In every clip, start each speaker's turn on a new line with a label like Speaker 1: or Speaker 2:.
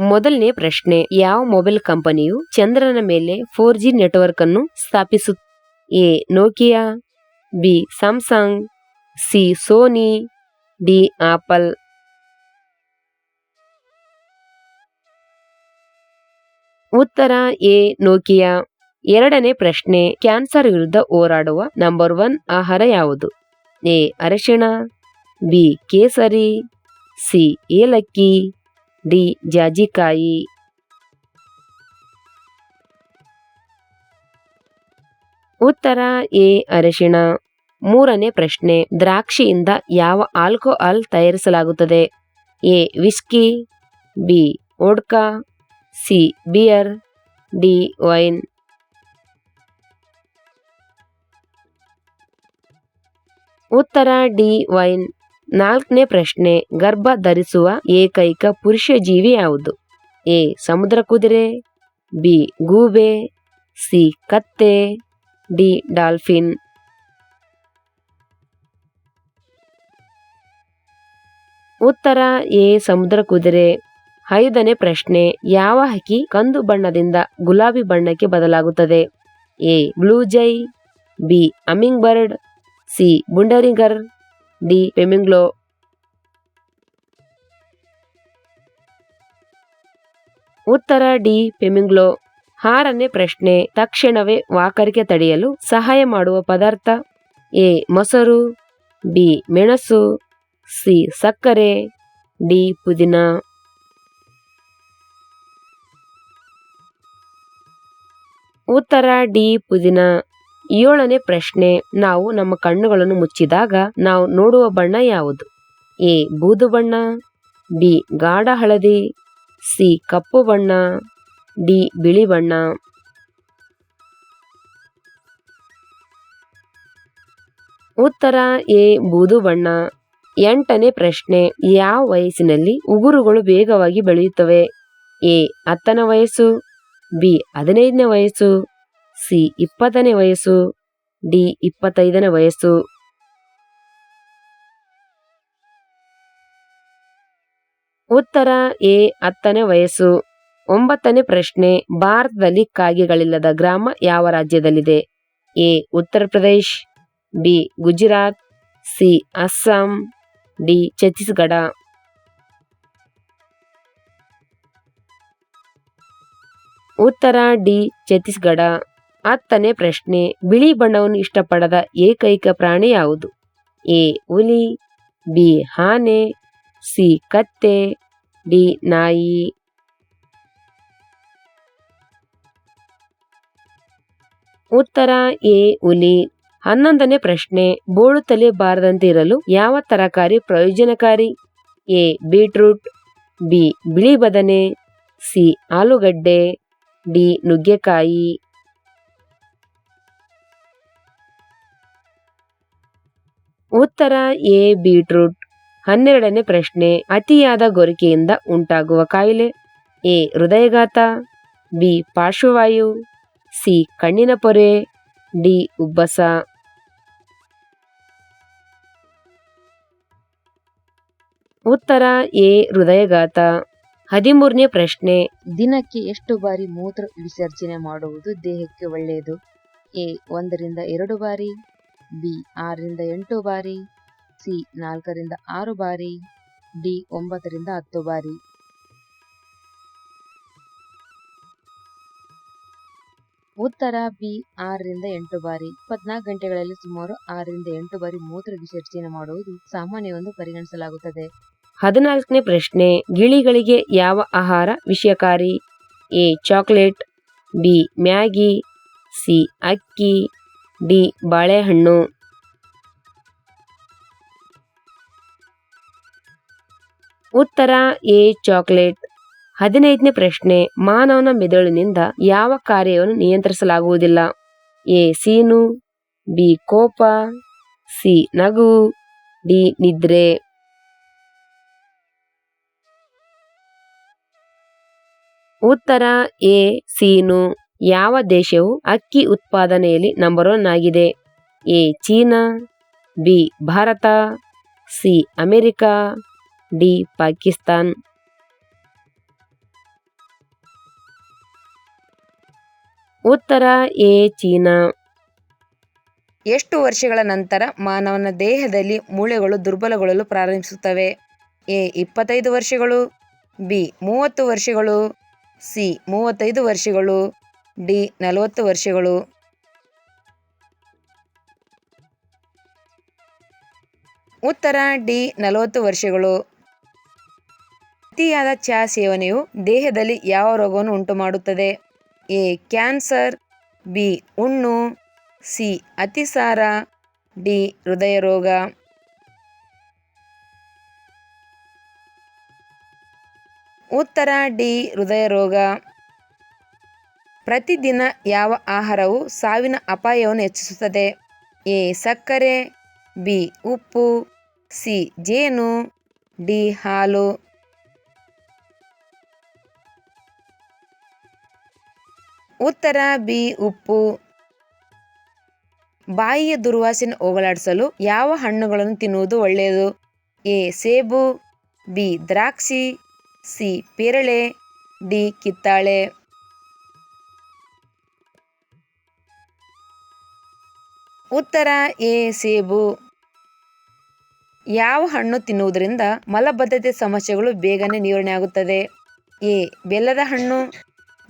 Speaker 1: ಮೊದಲನೇ ಪ್ರಶ್ನೆ, ಯಾವ ಮೊಬೈಲ್ ಕಂಪನಿಯು ಚಂದ್ರನ ಮೇಲೆ ಫೋರ್ ಜಿ ನೆಟ್ವರ್ಕ್ ಅನ್ನು ಸ್ಥಾಪಿಸು? A, Nokia, B, Samsung, C, Sony, D, Apple. ಉತ್ತರ, ಎ, ನೋಕಿಯಾ. ಎರಡನೇ ಪ್ರಶ್ನೆ, ಕ್ಯಾನ್ಸರ್ ವಿರುದ್ಧ ಹೋರಾಡುವ ನಂಬರ್ ಒನ್ ಆಹಾರ ಯಾವುದು? ಎ, ಅರಿಶಿಣ, ಬಿ, ಕೇಸರಿ, ಸಿ, ಏಲಕ್ಕಿ. ಡಿ ಜಾಜಿಕಾಯಿ. ಉತ್ತರ ಎ ಅರಿಶಿಣ. ಮೂರನೇ ಪ್ರಶ್ನೆ, ದ್ರಾಕ್ಷಿಯಿಂದ ಯಾವ ಆಲ್ಕೋಹಾಲ್ ತಯಾರಿಸಲಾಗುತ್ತದೆ? A, whisky, B vodka C, beer, D, wine. ಉತ್ತರ ಡಿ ವೈನ್. ನಾಲ್ಕನೇ ಪ್ರಶ್ನೆ, ಗರ್ಭ ಧರಿಸುವ ಏಕೈಕ ಪುರುಷ ಜೀವಿ ಯಾವುದು? ಎ, ಸಮುದ್ರ ಕುದುರೆ, ಬಿ, ಗೂಬೆ, ಸಿ, ಕತ್ತೆ, ಡಿ, ಡಾಲ್ಫಿನ್. ಉತ್ತರ, ಎ, ಸಮುದ್ರ ಕುದುರೆ. ಐದನೇ ಪ್ರಶ್ನೆ, ಯಾವ ಹಕ್ಕಿ ಕಂದು ಬಣ್ಣದಿಂದ ಗುಲಾಬಿ ಬಣ್ಣಕ್ಕೆ ಬದಲಾಗುತ್ತದೆ? A, blue jay, B hummingbird C, budgerigar. D flamingo ಉತ್ತರ ಡಿ ಪೆಮಿಂಗ್ಲೋ ಆರನೇ ಪ್ರಶ್ನೆ, ತಕ್ಷಣವೇ ವಾಕರಿಕೆ ತಡೆಯಲು ಸಹಾಯ ಮಾಡುವ ಪದಾರ್ಥ ಎ, ಮೊಸರು, ಬಿ, ಮೆಣಸು, ಸಿ, ಸಕ್ಕರೆ, ಡಿ, ಪುದೀನ. ಉತ್ತರ ಡಿ ಪುದೀನ. ಏಳನೇ ಪ್ರಶ್ನೆ, ನಾವು ನಮ್ಮ ಕಣ್ಣುಗಳನ್ನು ಮುಚ್ಚಿದಾಗ ನಾವು ನೋಡುವ ಬಣ್ಣ ಯಾವುದು? ಎ, ಬೂದು ಬಣ್ಣ, ಬಿ, ಗಾಢ ಹಳದಿ, ಸಿ, ಕಪ್ಪು ಬಣ್ಣ, ಡಿ, ಬಿಳಿ ಬಣ್ಣ. ಉತ್ತರ, ಎ, ಬೂದು ಬಣ್ಣ. ಎಂಟನೇ ಪ್ರಶ್ನೆ, ಯಾವ ವಯಸ್ಸಿನಲ್ಲಿ ಉಗುರುಗಳು ವೇಗವಾಗಿ ಬೆಳೆಯುತ್ತವೆ? ಎ, ಹತ್ತನೇ ವಯಸ್ಸು, ಬಿ, ಹದಿನೈದನೇ ವಯಸ್ಸು. ಸಿ ಇಪ್ಪತ್ತನೇ ವಯಸ್ಸು, ಡಿ ಇಪ್ಪತ್ತೈದನೇ ವಯಸ್ಸು. ಉತ್ತರ, ಎ ಹತ್ತನೇ ವಯಸ್ಸು. ಒಂಬತ್ತನೇ ಪ್ರಶ್ನೆ, ಭಾರತದಲ್ಲಿ ಕಾಗೆಗಳಿಲ್ಲದ ಗ್ರಾಮ ಯಾವ ರಾಜ್ಯದಲ್ಲಿದೆ? A, Uttar Pradesh, B, Gujarat, C, Assam, D, Chhattisgarh. ಉತ್ತರ, ಡಿ, ಛತ್ತೀಸ್ಗಢ. ಹತ್ತನೇ ಪ್ರಶ್ನೆ, ಬಿಳಿ ಬಣ್ಣವನ್ನು ಇಷ್ಟಪಡದ ಏಕೈಕ ಪ್ರಾಣಿ ಯಾವುದು? ಎ, ಹುಲಿ, ಬಿ, ಆನೆ, ಸಿ, ಕತ್ತೆ, ಡಿ, ನಾಯಿ. ಉತ್ತರ, ಎ, ಹುಲಿ. ಹನ್ನೊಂದನೇ ಪ್ರಶ್ನೆ, ಬೋಳು ತಲೆ ಬಾರದಂತೆ ಇರಲು ಯಾವ ತರಕಾರಿ ಪ್ರಯೋಜನಕಾರಿ? ಎ, ಬೀಟ್ರೂಟ್, ಬಿ, ಬಿಳಿ ಬದನೆ, ಸಿ, ಆಲೂಗಡ್ಡೆ, ಡಿ, ನುಗ್ಗೆಕಾಯಿ. ಉತ್ತರ ಎ ಬೀಟ್ರೂಟ್. ಹನ್ನೆರಡನೇ ಪ್ರಶ್ನೆ, ಅತಿಯಾದ ಗೊರಿಕೆಯಿಂದ ಉಂಟಾಗುವ ಕಾಯಿಲೆ. ಎ, ಹೃದಯಘಾತ. ಬಿ, ಪಾರ್ಶ್ವವಾಯು. ಸಿ, ಕಣ್ಣಿನ ಪೊರೆ. ಡಿ, ಉಬ್ಬಸ. ಉತ್ತರ ಎ, ಹೃದಯಘಾತ. ಹದಿಮೂರನೇ ಪ್ರಶ್ನೆ,
Speaker 2: ದಿನಕ್ಕೆ ಎಷ್ಟು ಬಾರಿ ಮೂತ್ರ ವಿಸರ್ಜನೆ ಮಾಡುವುದು ದೇಹಕ್ಕೆ ಒಳ್ಳೆಯದು? ಎ, ಒಂದರಿಂದ ಎರಡು ಬಾರಿ. ಬಿ ಆರರಿಂದ ಎಂಟು ಬಾರಿ, ಸಿ ನಾಲ್ಕರಿಂದ ಆರು ಬಾರಿ, ಡಿ ಒಂಬತ್ತರಿಂದ ಹತ್ತು ಬಾರಿ. ಉತ್ತರ ಬಿ ಆರರಿಂದ ಎಂಟು ಬಾರಿ, ಇಪ್ಪತ್ನಾಲ್ಕು ಗಂಟೆಗಳಲ್ಲಿ ಸುಮಾರು ಆರರಿಂದ ಎಂಟು ಬಾರಿ ಮೂತ್ರ ವಿಸರ್ಜನೆ ಮಾಡುವುದು ಸಾಮಾನ್ಯವೆಂದು ಪರಿಗಣಿಸಲಾಗುತ್ತದೆ.
Speaker 1: ಹದಿನಾಲ್ಕನೇ ಪ್ರಶ್ನೆ, ಗಿಳಿಗಳಿಗೆ ಯಾವ ಆಹಾರ ವಿಷಯಕಾರಿ? A, chocolate, B, Maggi, C, ಅಕ್ಕಿ. ಡಿ, ಬಾಳೆಹಣ್ಣು. ಉತ್ತರ, ಎ, ಚಾಕ್ಲೇಟ್. ಹದಿನೈದನೇ ಪ್ರಶ್ನೆ, ಮಾನವನ ಮೆದುಳಿನಿಂದ ಯಾವ ಕಾರ್ಯವನ್ನು ನಿಯಂತ್ರಿಸಲಾಗುವುದಿಲ್ಲ? ಎ, ಸೀನು, ಬಿ, ಕೋಪ, ಸಿ, ನಗು, ಡಿ, ನಿದ್ರೆ. ಉತ್ತರ, ಎ, ಸೀನು. ಯಾವ ದೇಶವು ಅಕ್ಕಿ ಉತ್ಪಾದನೆಯಲ್ಲಿ ನಂಬರ್ ಒನ್ ಆಗಿದೆ? A, China, B, Bharat, C, America, D, Pakistan.
Speaker 3: ಉತ್ತರ ಎ, ಚೀನಾ.
Speaker 1: ಎಷ್ಟು ವರ್ಷಗಳ ನಂತರ ಮಾನವನ ದೇಹದಲ್ಲಿ ಮೂಳೆಗಳು ದುರ್ಬಲಗೊಳ್ಳಲು ಪ್ರಾರಂಭಿಸುತ್ತವೆ? ಎ, ಇಪ್ಪತ್ತೈದು ವರ್ಷಗಳು, ಬಿ, ಮೂವತ್ತು ವರ್ಷಗಳು, ಸಿ, ಮೂವತ್ತೈದು ವರ್ಷಗಳು. ಡಿ ನಲವತ್ತು ವರ್ಷಗಳು. ಉತ್ತರ ಡಿ ನಲವತ್ತು ವರ್ಷಗಳು. ಅತಿಯಾದ ಚಹಾ ಸೇವನೆಯು ದೇಹದಲ್ಲಿ ಯಾವ ರೋಗವನ್ನು ಉಂಟುಮಾಡುತ್ತದೆ? ಎ. Cancer, B. ಹುಣ್ಣು ಸಿ. ಅತಿಸಾರ, ಡಿ. ಹೃದಯ ರೋಗ ಉತ್ತರ ಡಿ. ಹೃದಯ ರೋಗ ಪ್ರತಿದಿನ ಯಾವ ಆಹಾರವು ಸಾವಿನ ಅಪಾಯವನ್ನು ಹೆಚ್ಚಿಸುತ್ತದೆ? ಎ. ಸಕ್ಕರೆ, ಬಿ. ಉಪ್ಪು, ಸಿ. ಜೇನು, ಡಿ. ಹಾಲು. ಉತ್ತರ, ಬಿ. ಉಪ್ಪು. ಬಾಯಿಯ ದುರ್ವಾಸನೆ ಹೋಗಲಾಡಿಸಲು ಯಾವ ಹಣ್ಣುಗಳನ್ನು ತಿನ್ನುವುದು ಒಳ್ಳೆಯದು? ಎ. ಸೇಬು, ಬಿ. ದ್ರಾಕ್ಷಿ, ಸಿ. ಪೇರಳೆ, ಡಿ. ಕಿತ್ತಾಳೆ. ಉತ್ತರ ಎ, ಸೇಬು. ಯಾವ ಹಣ್ಣು ತಿನ್ನುವುದರಿಂದ ಮಲಬದ್ಧತೆ ಸಮಸ್ಯೆಗಳು ಬೇಗನೆ ನಿವಾರಣೆ ಆಗುತ್ತದೆ? ಎ, ಬೆಲ್ಲದ ಹಣ್ಣು.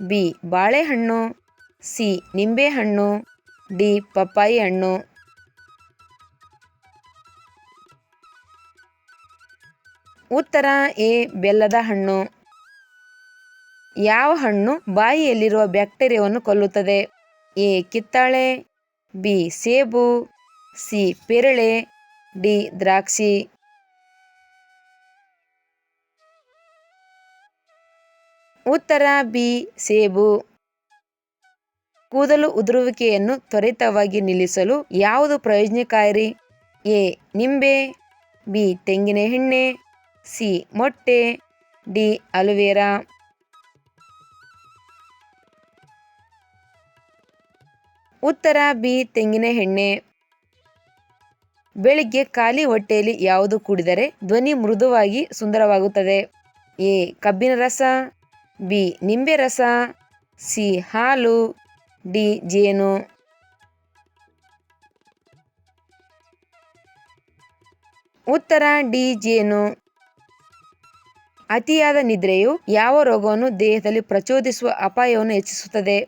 Speaker 1: ಬಿ, ಬಾಳೆಹಣ್ಣು. ಸಿ ನಿಂಬೆಹಣ್ಣು ಡಿ, ಪಪ್ಪಾಯಿ ಹಣ್ಣು. ಉತ್ತರ ಎ, ಬೆಲ್ಲದ ಹಣ್ಣು. ಯಾವ ಹಣ್ಣು ಬಾಯಿಯಲ್ಲಿರುವ ಬ್ಯಾಕ್ಟೀರಿಯಾವನ್ನು ಕೊಲ್ಲುತ್ತದೆ? ಎ, ಕಿತ್ತಾಳೆ. ಬಿ ಸೇಬು, ಸಿ ಪೇರಳೆ, ಡಿ ದ್ರಾಕ್ಷಿ. ಉತ್ತರ ಬಿ ಸೇಬು. ಕೂದಲು ಉದುರುವಿಕೆಯನ್ನು ತ್ವರಿತವಾಗಿ ನಿಲ್ಲಿಸಲು ಯಾವುದು ಪ್ರಯೋಜನಕಾರಿ? ಎ ನಿಂಬೆ, ಬಿ ತೆಂಗಿನ ಎಣ್ಣೆ, ಸಿ ಮೊಟ್ಟೆ, ಡಿ ಅಲುವೆರಾ. ಉತ್ತರ ಬಿ, ತೆಂಗಿನ ಎಣ್ಣೆ. ಬೆಳಿಗ್ಗೆ ಖಾಲಿ ಹೊಟ್ಟೆಯಲ್ಲಿ ಯಾವುದು ಕುಡಿದರೆ ಧ್ವನಿ ಮೃದುವಾಗಿ ಸುಂದರವಾಗುತ್ತದೆ. ಎ, ಕಬ್ಬಿನ ರಸ. ಬಿ, ನಿಂಬೆ ರಸ. ಸಿ, ಹಾಲು. ಡಿ, ಜೇನು. ಉತ್ತರ ಡಿ, ಜೇನು. ಅತಿಯಾದ ನಿದ್ರೆಯು ಯಾವ ರೋಗವನ್ನು ದೇಹದಲ್ಲಿ ಪ್ರಚೋದಿಸುವ ಅಪಾಯವನ್ನು ಹೆಚ್ಚಿಸುತ್ತದೆ.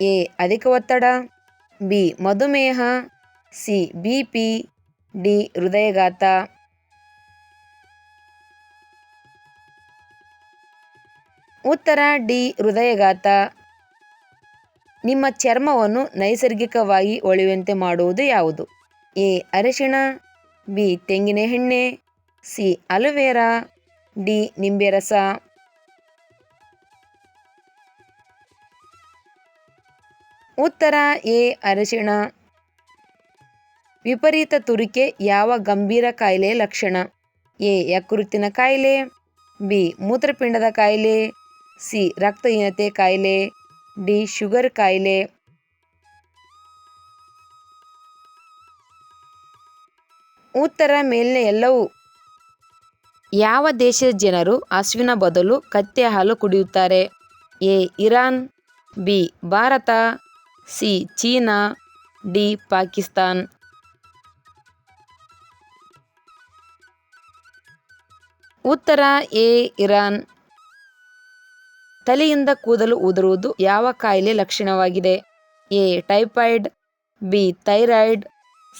Speaker 1: ಎ, ಅಧಿಕ ಒತ್ತಡ. ಬಿ. ಮಧುಮೇಹ, ಸಿ. B P D. ಹೃದಯಘಾತ. ಉತ್ತರ, ಡಿ. ಹೃದಯಘಾತ. ನಿಮ್ಮ ಚರ್ಮವನ್ನು ನೈಸರ್ಗಿಕವಾಗಿ ಒಳೆಯುವಂತೆ ಮಾಡುವುದು ಯಾವುದು? ಎ. ಅರಿಶಿಣ, ಬಿ. ತೆಂಗಿನ ಎಣ್ಣೆ, ಸಿ. Aloe vera, D. ನಿಂಬೆ ರಸ. ಉತ್ತರ ಎ, ಅರಿಶಿಣ. ವಿಪರೀತ ತುರಿಕೆ, ಯಾವ ಗಂಭೀರ ಕಾಯಿಲೆ ಲಕ್ಷಣ? ಎ, ಯಕೃತ್ತಿನ ಕಾಯಿಲೆ. ಬಿ, ಮೂತ್ರಪಿಂಡದ ಕಾಯಿಲೆ. ಸಿ, ರಕ್ತಹೀನತೆ ಕಾಯಿಲೆ. ಡಿ, ಶುಗರ್ ಕಾಯಿಲೆ. ಉತ್ತರ ಮೇಲಿನ ಎಲ್ಲವೂ. ಯಾವ ದೇಶದ ಜನರು ಹಸುವಿನ ಬದಲು ಕತ್ತೆ ಹಾಲು ಕುಡಿಯುತ್ತಾರೆ? A, Iran. B, Bharat. C, China, D, Pakistan. ಉತ್ತರ, ಎ, ಇರಾನ್. ತಲೆಯಿಂದ ಕೂದಲು ಉದುರುವುದು ಯಾವ ಕಾಯಿಲೆ ಲಕ್ಷಣವಾಗಿದೆ? A, typhoid, B, thyroid,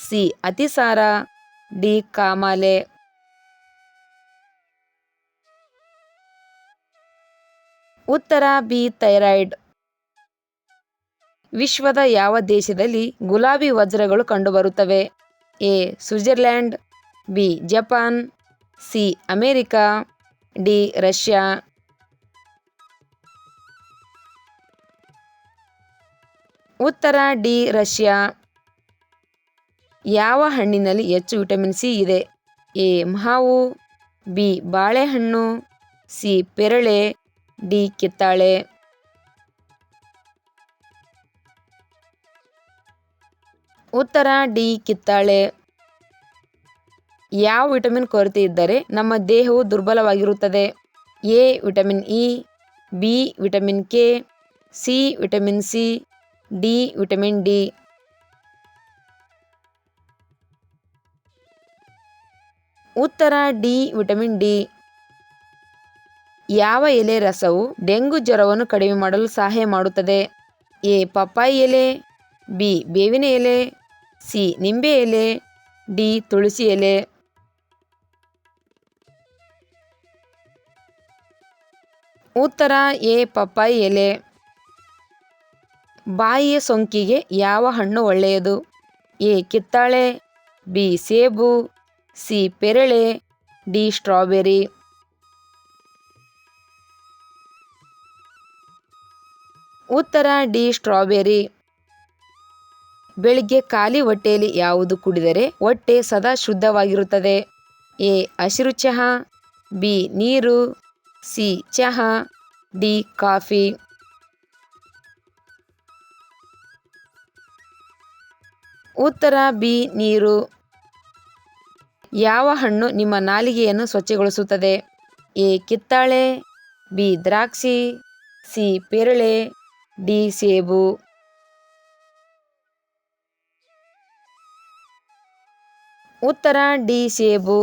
Speaker 1: C, ಅತಿಸಾರ, ಡಿ, ಕಾಮಾಲೆ. ಉತ್ತರ, ಬಿ, ಥೈರಾಯ್ಡ್. ವಿಶ್ವದ ಯಾವ ದೇಶದಲ್ಲಿ ಗುಲಾಬಿ ವಜ್ರಗಳು ಕಂಡುಬರುತ್ತವೆ? A. Switzerland B. Japan, C. America, D. Russia. ಉತ್ತರ, ಡಿ. ರಷ್ಯಾ. ಯಾವ ಹಣ್ಣಿನಲ್ಲಿ ಹೆಚ್ಚು ವಿಟಮಿನ್ ಸಿ ಇದೆ? ಎ. ಮಾವು ಬಿ. ಬಾಳೆಹಣ್ಣು, ಸಿ. ಪೆರಳೆ, ಡಿ. ಕಿತ್ತಾಳೆ. ಉತ್ತರ ಡಿ, ಕಿತ್ತಾಳೆ. ಯಾವ ವಿಟಮಿನ್ ಕೊರತೆ ಇದ್ದರೆ ನಮ್ಮ ದೇಹವು ದುರ್ಬಲವಾಗಿರುತ್ತದೆ. A vitamin E, B vitamin K, C vitamin C, D vitamin D. ಉತ್ತರ ಡಿ ವಿಟಮಿನ್ ಡಿ. ಯಾವ ಎಲೆ ರಸವು ಡೆಂಗು ಜ್ವರವನ್ನು ಕಡಿಮೆ ಮಾಡಲು ಸಹಾಯ ಮಾಡುತ್ತದೆ? ಎ ಪಪ್ಪಾಯಿ ಎಲೆ, ಬಿ ಬೇವಿನ ಎಲೆ ಸಿ, ನಿಂಬೆ ಎಲೆ, ಡಿ, ತುಳಸಿ ಎಲೆ. ಉತ್ತರ, ಎ, ಪಪ್ಪಾಯಿ ಎಲೆ. ಬಾಯಿಯ ಸೋಂಕಿಗೆ ಯಾವ ಹಣ್ಣು ಒಳ್ಳೆಯದು? ಎ, ಕಿತ್ತಾಳೆ, ಬಿ, ಸೇಬು, ಸಿ, ಪೆರಳೆ, ಡಿ, ಸ್ಟ್ರಾಬೆರಿ. ಉತ್ತರ, ಡಿ, ಸ್ಟ್ರಾಬೆರಿ. ಬೆಳಿಗ್ಗೆ ಖಾಲಿ ಹೊಟ್ಟೆಯಲ್ಲಿ ಯಾವುದು ಕುಡಿದರೆ ಹೊಟ್ಟೆ ಸದಾ ಶುದ್ಧವಾಗಿರುತ್ತದೆ. ಎ. ಹಸಿರು ಚಹಾ, ಬಿ. ನೀರು, ಸಿ. ಚಹಾ, ಡಿ. ಕಾಫಿ. ಉತ್ತರ, ಬಿ. ನೀರು. ಯಾವ ಹಣ್ಣು ನಿಮ್ಮ ನಾಲಿಗೆಯನ್ನು ಸ್ವಚ್ಛಗೊಳಿಸುತ್ತದೆ? ಎ. ಕಿತ್ತಾಳೆ, ಬಿ. ದ್ರಾಕ್ಷಿ, ಸಿ. ಪೇರಳೆ, ಡಿ. ಸೇಬು. ಉತ್ತರ ಡಿ ಸೇಬು